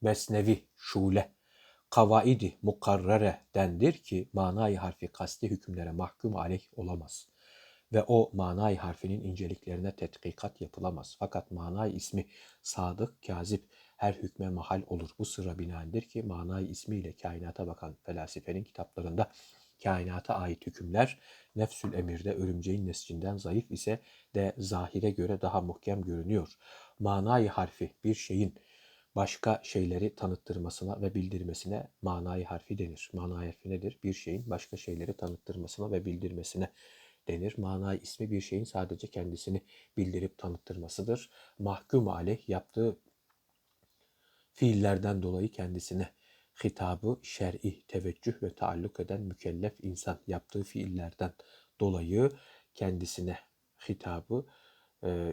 mesnevi, şule, kavaidi mukarrere dendir ki manayı harfi kasti hükümlere mahkum aleyh olamaz. Ve o manayı harfinin inceliklerine tetkikat yapılamaz. Fakat manayı ismi sadık, kazip her hükme mahal olur. Bu sırra binaendir ki manayı ismiyle kainata bakan felsefenin kitaplarında kainata ait hükümler nefsül emirde örümceğin nescinden zayıf ise de zahire göre daha muhkem görünüyor. Manayı harfi bir şeyin başka şeyleri tanıttırmasına ve bildirmesine manayı harfi denir. Manayı harfi nedir? Bir şeyin başka şeyleri tanıttırmasına ve bildirmesine denir. Manayı ismi bir şeyin sadece kendisini bildirip tanıttırmasıdır. Mahkum aleyh yaptığı fiillerden dolayı kendisine hitabı şer'i teveccüh ve taalluk eden mükellef insan yaptığı fiillerden dolayı kendisine hitabı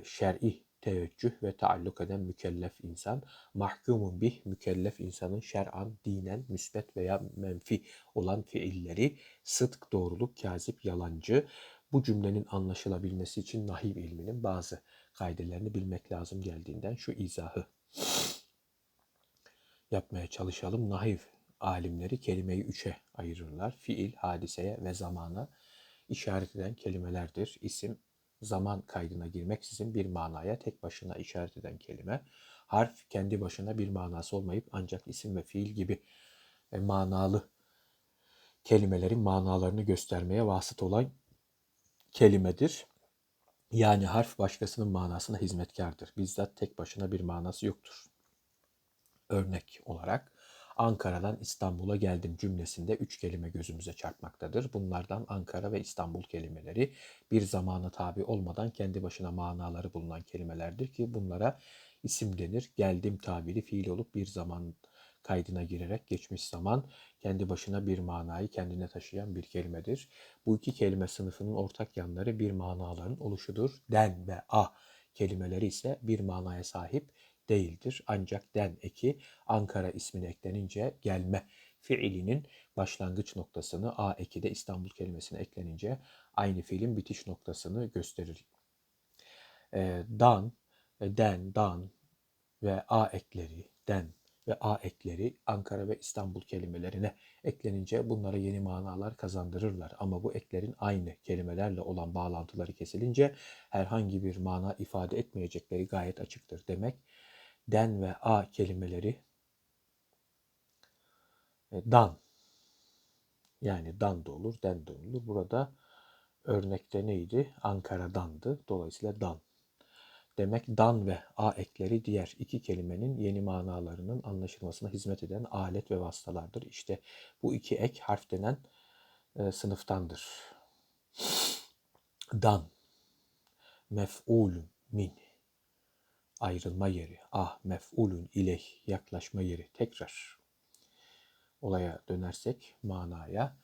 şer'i teveccüh ve taalluk eden mükellef insan, mahkumun bih mükellef insanın şer'an, dinen, müsbet veya menfi olan fiilleri, sıdk, doğruluk, kazip, yalancı, bu cümlenin anlaşılabilmesi için nahiv ilminin bazı kaidelerini bilmek lazım geldiğinden şu izahı yapmaya çalışalım. Nahiv alimleri kelimeyi üçe ayırırlar. Fiil, hadiseye ve zamana işaret eden kelimelerdir. İsim, zaman kaydına girmeksizin bir manaya tek başına işaret eden kelime. Harf kendi başına bir manası olmayıp ancak isim ve fiil gibi e, manalı kelimelerin manalarını göstermeye vasıt olan kelimedir. Yani harf başkasının manasına hizmetkardır. Bizzat tek başına bir manası yoktur. Örnek olarak Ankara'dan İstanbul'a geldim cümlesinde üç kelime gözümüze çarpmaktadır. Bunlardan Ankara ve İstanbul kelimeleri bir zamana tabi olmadan kendi başına manaları bulunan kelimelerdir ki bunlara isim denir. Geldim tabiri fiil olup bir zaman kaydına girerek geçmiş zaman kendi başına bir manayı kendine taşıyan bir kelimedir. Bu iki kelime sınıfının ortak yanları bir manaların oluşudur. Den ve a kelimeleri ise bir manaya sahip değildir. Ancak den eki Ankara ismine eklenince gelme fiilinin başlangıç noktasını a eki de İstanbul kelimesine eklenince aynı fiilin bitiş noktasını gösterir. E, dan, den, dan ve a ekleri, den ve a ekleri Ankara ve İstanbul kelimelerine eklenince bunlara yeni manalar kazandırırlar. Ama bu eklerin aynı kelimelerle olan bağlantıları kesilince herhangi bir mana ifade etmeyecekleri gayet açıktır. Demek den ve a kelimeleri e, dan yani dan da olur, den de olur. Burada örnekte neydi? Ankara'dandı. Dolayısıyla dan. Demek dan ve a ekleri diğer iki kelimenin yeni manalarının anlaşılmasına hizmet eden alet ve vasıtalardır. İşte bu iki ek harf denen e, sınıftandır. Dan, mef'ulun min, ayrılma yeri, ah mef'ulun ileyh, yaklaşma yeri. Tekrar olaya dönersek manaya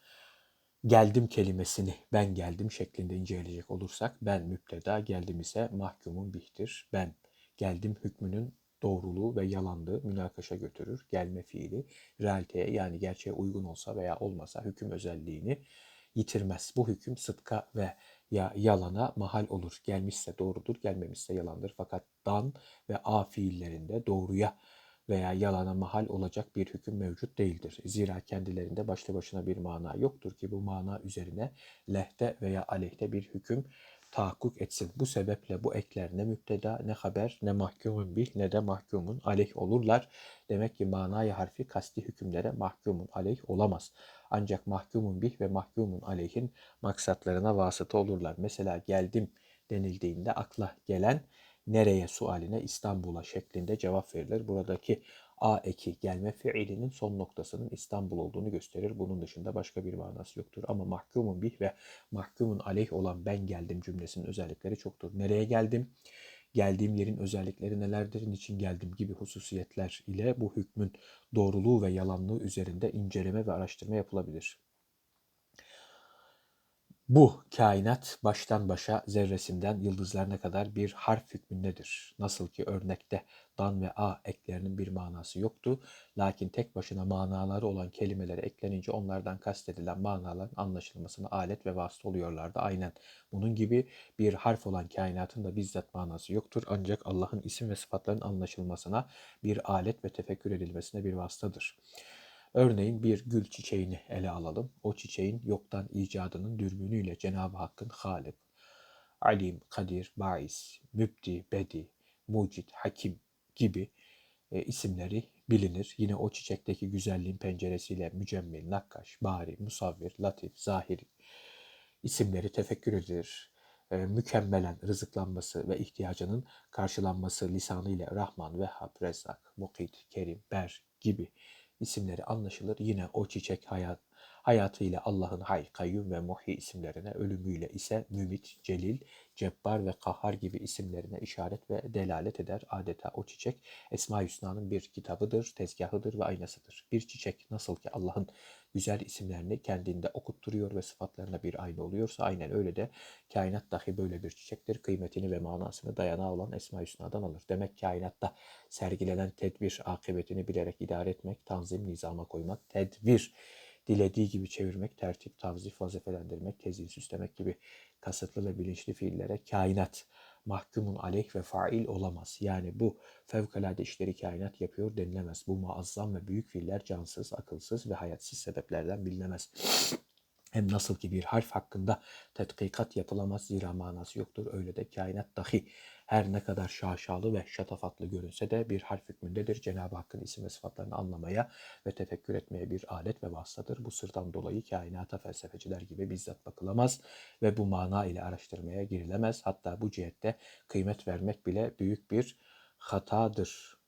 geldim kelimesini ben geldim şeklinde inceleyecek olursak ben müpteda geldim ise mahkumun bihtir. Ben geldim hükmünün doğruluğu ve yalanlığı münakaşa götürür. Gelme fiili realiteye yani gerçeğe uygun olsa veya olmasa hüküm özelliğini yitirmez. Bu hüküm sıdka ve ya yalana mahal olur. Gelmişse doğrudur, gelmemişse yalandır. Fakat dan ve a fiillerinde doğruya veya yalana mahal olacak bir hüküm mevcut değildir. Zira kendilerinde başlı başına bir mana yoktur ki bu mana üzerine lehte veya aleyhte bir hüküm tahakkuk etsin. Bu sebeple bu ekler ne müpteda ne haber ne mahkumun bih ne de mahkumun aleyh olurlar. Demek ki manayı harfi kasti hükümlere mahkumun aleyh olamaz. Ancak mahkumun bih ve mahkumun aleyhin maksatlarına vasıta olurlar. Mesela geldim denildiğinde akla gelen nereye sualine İstanbul'a şeklinde cevap verilir. Buradaki a eki gelme fiilinin son noktasının İstanbul olduğunu gösterir. Bunun dışında başka bir manası yoktur. Ama mahkumun bih ve mahkumun aleyh olan ben geldim cümlesinin özellikleri çoktur. Nereye geldim? Geldiğim yerin özellikleri nelerdir, niçin geldim gibi hususiyetler ile bu hükmün doğruluğu ve yalanlığı üzerinde inceleme ve araştırma yapılabilir. Bu kainat baştan başa zerresinden yıldızlarına kadar bir harf hükmündedir. Nasıl ki örnekte dan ve a eklerinin bir manası yoktu. Lakin tek başına manaları olan kelimelere eklenince onlardan kastedilen manaların anlaşılmasına alet ve vasıta oluyorlardı. Aynen bunun gibi bir harf olan kainatın da bizzat manası yoktur. Ancak Allah'ın isim ve sıfatlarının anlaşılmasına bir alet ve tefekkür edilmesine bir vasıtadır. Örneğin bir gül çiçeğini ele alalım. O çiçeğin yoktan icadının dürbünüyle Cenab-ı Hakk'ın Halik, Alim, Kadir, Bais, Mübdi, Bedi, Mucit, Hakim gibi e, isimleri bilinir. Yine o çiçekteki güzelliğin penceresiyle mücemmil, nakkaş, bari, musavvir, latif, zahir isimleri tefekkür edilir. E, mükemmelen rızıklanması ve ihtiyacının karşılanması lisanıyla Rahman, Vehhab, Rezzak, Mukit, Kerim, Ber gibi isimleri anlaşılır. Yine o çiçek hayat, hayatıyla Allah'ın Hay, Kayyum ve Muhi isimlerine, ölümüyle ise Mümit, Celil, Cebbar ve Kahhar gibi isimlerine işaret ve delalet eder. Adeta o çiçek Esma-i Hüsna'nın bir kitabıdır, tezgahıdır ve aynasıdır. Bir çiçek nasıl ki Allah'ın güzel isimlerini kendinde okutturuyor ve sıfatlarına bir aynı oluyorsa aynen öyle de kainat dahi böyle bir çiçektir. Kıymetini ve manasını dayanağı olan Esma-i Hüsna'dan alır. Demek kainatta sergilenen tedbir akıbetini bilerek idare etmek, tanzim, nizama koymak, tedbir dilediği gibi çevirmek, tertip, tavzif, vazifelendirmek, tezil süslemek gibi kasıtlı ve bilinçli fiillere kainat mahkumun aleyh ve fail olamaz. Yani bu fevkalade işleri kainat yapıyor denilemez. Bu muazzam ve büyük fiiller cansız, akılsız ve hayatsız sebeplerden bilinemez. Hem nasıl ki bir harf hakkında tetkikat yapılamaz zira manası yoktur. Öyle de kainat dahi her ne kadar şaşalı ve şatafatlı görünse de bir harf hükmündedir. Cenab-ı Hakk'ın isim ve sıfatlarını anlamaya ve tefekkür etmeye bir alet ve vasıtadır. Bu sırdan dolayı kainata felsefeciler gibi bizzat bakılamaz ve bu mana ile araştırmaya girilemez. Hatta bu cihette kıymet vermek bile büyük bir hatadır.